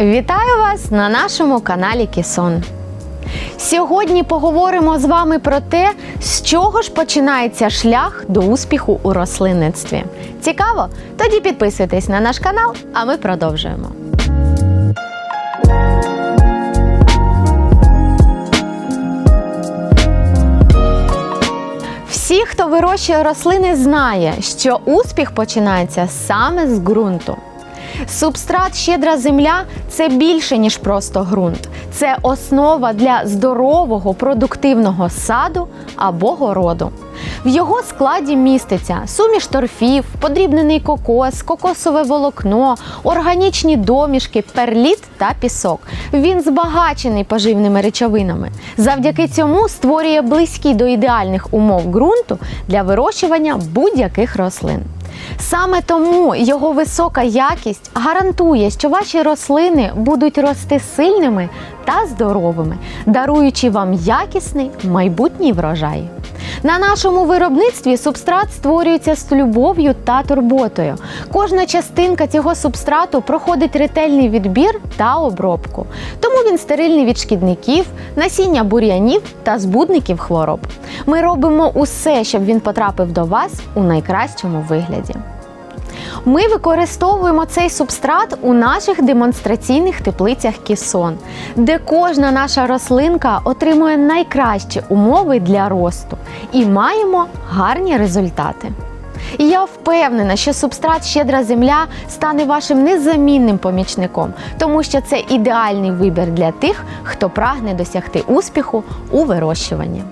Вітаю вас на нашому каналі Кісон. Сьогодні поговоримо з вами про те, з чого ж починається шлях до успіху у рослинництві. Цікаво? Тоді підписуйтесь на наш канал, а ми продовжуємо. Всі, хто вирощує рослини, знає, що успіх починається саме з ґрунту. Субстрат щедра земля це більше, ніж просто ґрунт. Це основа для здорового продуктивного саду або городу. В його складі міститься суміш торфів, подрібнений кокос, кокосове волокно, органічні домішки, перліт та пісок. Він збагачений поживними речовинами. Завдяки цьому створює близькі до ідеальних умов ґрунту для вирощування будь-яких рослин. Саме тому його висока якість гарантує, що ваші рослини будуть рости сильними та здоровими, даруючи вам якісний майбутній врожай. На нашому виробництві субстрат створюється з любов'ю та турботою. Кожна частинка цього субстрату проходить ретельний відбір та обробку. Тому він стерильний від шкідників, насіння бур'янів та збудників хвороб. Ми робимо усе, щоб він потрапив до вас у найкращому вигляді. Ми використовуємо цей субстрат у наших демонстраційних теплицях Кісон, де кожна наша рослинка отримує найкращі умови для росту і маємо гарні результати. І я впевнена, що субстрат щедра земля стане вашим незамінним помічником, тому що це ідеальний вибір для тих, хто прагне досягти успіху у вирощуванні.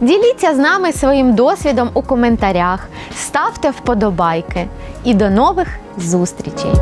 Діліться з нами своїм досвідом у коментарях, ставте вподобайки і до нових зустрічей!